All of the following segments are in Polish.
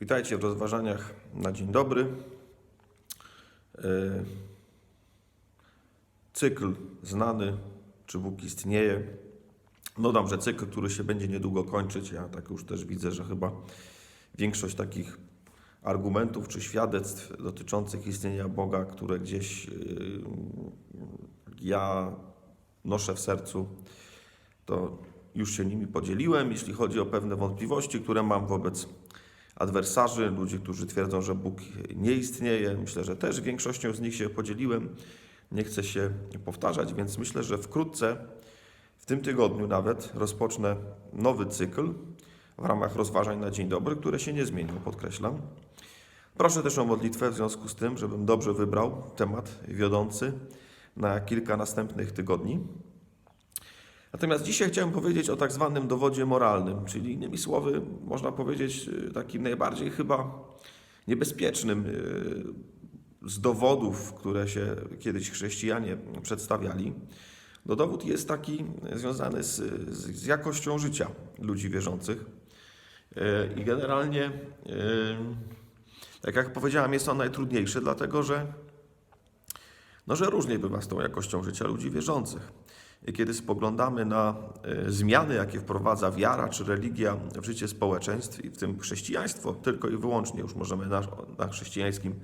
Witajcie w rozważaniach na dzień dobry. E, Cykl znany, czy Bóg istnieje. Dodam, że cykl, który się będzie niedługo kończyć. Ja tak już też widzę, że chyba większość takich argumentów czy świadectw dotyczących istnienia Boga, które gdzieś yy, ja noszę w sercu, to już się nimi podzieliłem, jeśli chodzi o pewne wątpliwości, które mam wobec adwersarzy, ludzi, którzy twierdzą, że Bóg nie istnieje. Myślę, że też większością z nich się podzieliłem. Nie chcę się powtarzać, więc myślę, że wkrótce, w tym tygodniu nawet, rozpocznę nowy cykl w ramach rozważań na dzień dobry, które się nie zmienią, podkreślam. Proszę też o modlitwę w związku z tym, żebym dobrze wybrał temat wiodący na kilka następnych tygodni. Natomiast dzisiaj chciałem powiedzieć o tak zwanym dowodzie moralnym, czyli innymi słowy, można powiedzieć, y, takim najbardziej chyba niebezpiecznym y, z dowodów, które się kiedyś chrześcijanie przedstawiali. No dowód jest taki związany z, z, jakością życia ludzi wierzących. Y, I generalnie, tak jak powiedziałem, jest on najtrudniejszy, dlatego że, no, że różnie bywa z tą jakością życia ludzi wierzących. Kiedy spoglądamy na e, zmiany, jakie wprowadza wiara czy religia w życie społeczeństw, i w tym chrześcijaństwo, tylko i wyłącznie już możemy na, na chrześcijańskim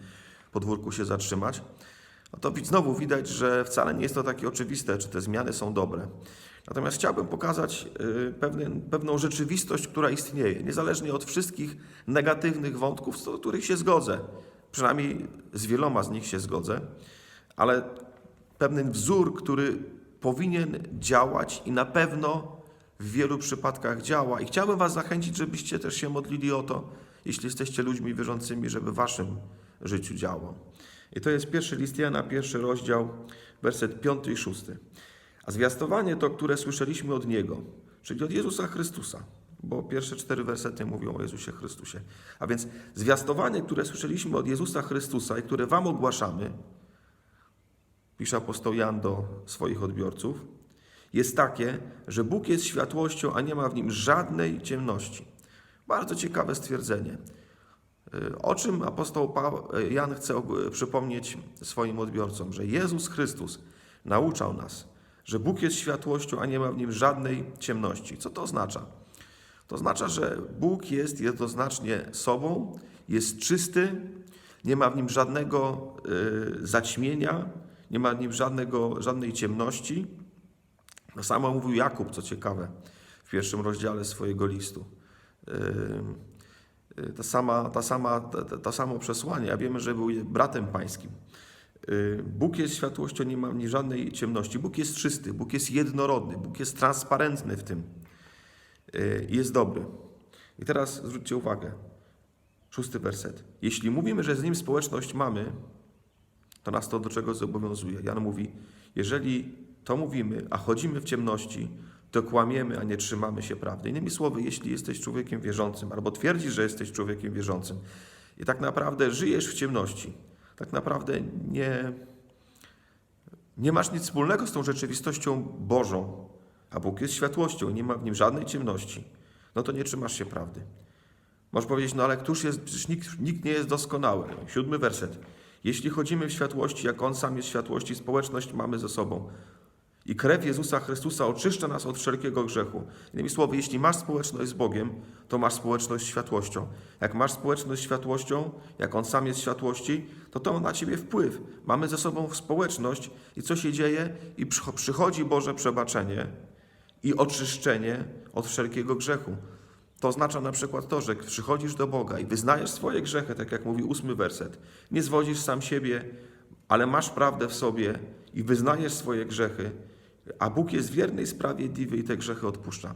podwórku się zatrzymać, no to znowu widać, że wcale nie jest to takie oczywiste, czy te zmiany są dobre. Natomiast chciałbym pokazać e, pewien, pewną rzeczywistość, która istnieje, niezależnie od wszystkich negatywnych wątków, z których się zgodzę. Przynajmniej z wieloma z nich się zgodzę, ale pewien wzór, który powinien działać i na pewno w wielu przypadkach działa. I chciałbym Was zachęcić, żebyście też się modlili o to, jeśli jesteście ludźmi wierzącymi, żeby w Waszym życiu działał. I to jest pierwszy list Jana, pierwszy rozdział, werset piąty i szósty. A zwiastowanie to, które słyszeliśmy od Niego, czyli od Jezusa Chrystusa, bo pierwsze cztery wersety mówią o Jezusie Chrystusie. A więc zwiastowanie, które słyszeliśmy od Jezusa Chrystusa i które Wam ogłaszamy, pisze apostoł Jan do swoich odbiorców, jest takie, że Bóg jest światłością, a nie ma w nim żadnej ciemności. Bardzo ciekawe stwierdzenie. O czym apostoł Jan chce przypomnieć swoim odbiorcom? Że Jezus Chrystus nauczał nas, że Bóg jest światłością, a nie ma w nim żadnej ciemności. Co to oznacza? To oznacza, że Bóg jest jednoznacznie sobą, jest czysty, nie ma w nim żadnego y, zaćmienia, nie ma nim żadnego, żadnej ciemności. To samo mówił Jakub, co ciekawe, w pierwszym rozdziale swojego listu. Yy, ta sama, ta sama, ta, ta samo przesłanie, a wiemy, że był bratem pańskim. Yy, Bóg jest światłością, nie ma w nim żadnej ciemności. Bóg jest czysty, Bóg jest jednorodny, Bóg jest transparentny w tym. Yy, jest dobry. I teraz zwróćcie uwagę. Szósty werset. Jeśli mówimy, że z nim społeczność mamy, to nas to do czego zobowiązuje. Jan mówi, jeżeli to mówimy, a chodzimy w ciemności, to kłamiemy, a nie trzymamy się prawdy. Innymi słowy, jeśli jesteś człowiekiem wierzącym, albo twierdzisz, że jesteś człowiekiem wierzącym i tak naprawdę żyjesz w ciemności, tak naprawdę nie, nie masz nic wspólnego z tą rzeczywistością Bożą, a Bóg jest światłością nie ma w nim żadnej ciemności, no to nie trzymasz się prawdy. Możesz powiedzieć, no ale któż jest, przecież nikt, nikt nie jest doskonały. Siódmy werset. Jeśli chodzimy w światłości, jak On sam jest światłości, społeczność mamy ze sobą. I krew Jezusa Chrystusa oczyszcza nas od wszelkiego grzechu. Innymi słowy, jeśli masz społeczność z Bogiem, to masz społeczność z światłością. Jak masz społeczność z światłością, jak On sam jest światłości, to to ma na Ciebie wpływ. Mamy ze sobą społeczność i co się dzieje? I przychodzi Boże przebaczenie i oczyszczenie od wszelkiego grzechu. To oznacza na przykład to, że przychodzisz do Boga i wyznajesz swoje grzechy, tak jak mówi ósmy werset. Nie zwodzisz sam siebie, ale masz prawdę w sobie i wyznajesz swoje grzechy, a Bóg jest wierny i sprawiedliwy i te grzechy odpuszcza.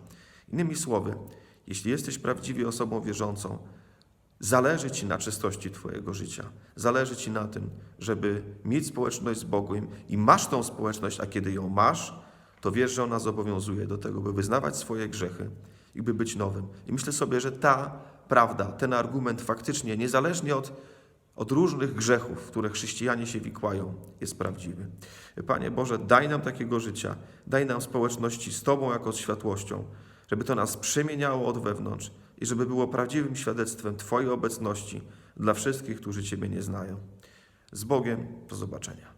Innymi słowy, jeśli jesteś prawdziwie osobą wierzącą, zależy Ci na czystości Twojego życia. Zależy Ci na tym, żeby mieć społeczność z Bogiem i masz tą społeczność, a kiedy ją masz, to wiesz, że ona zobowiązuje do tego, by wyznawać swoje grzechy i by być nowym. I myślę sobie, że ta prawda, ten argument faktycznie, niezależnie od, od różnych grzechów, w które chrześcijanie się wikłają, jest prawdziwy. Panie Boże, daj nam takiego życia, daj nam społeczności z Tobą jako z światłością, żeby to nas przemieniało od wewnątrz, i żeby było prawdziwym świadectwem Twojej obecności dla wszystkich, którzy Ciebie nie znają. Z Bogiem, do zobaczenia.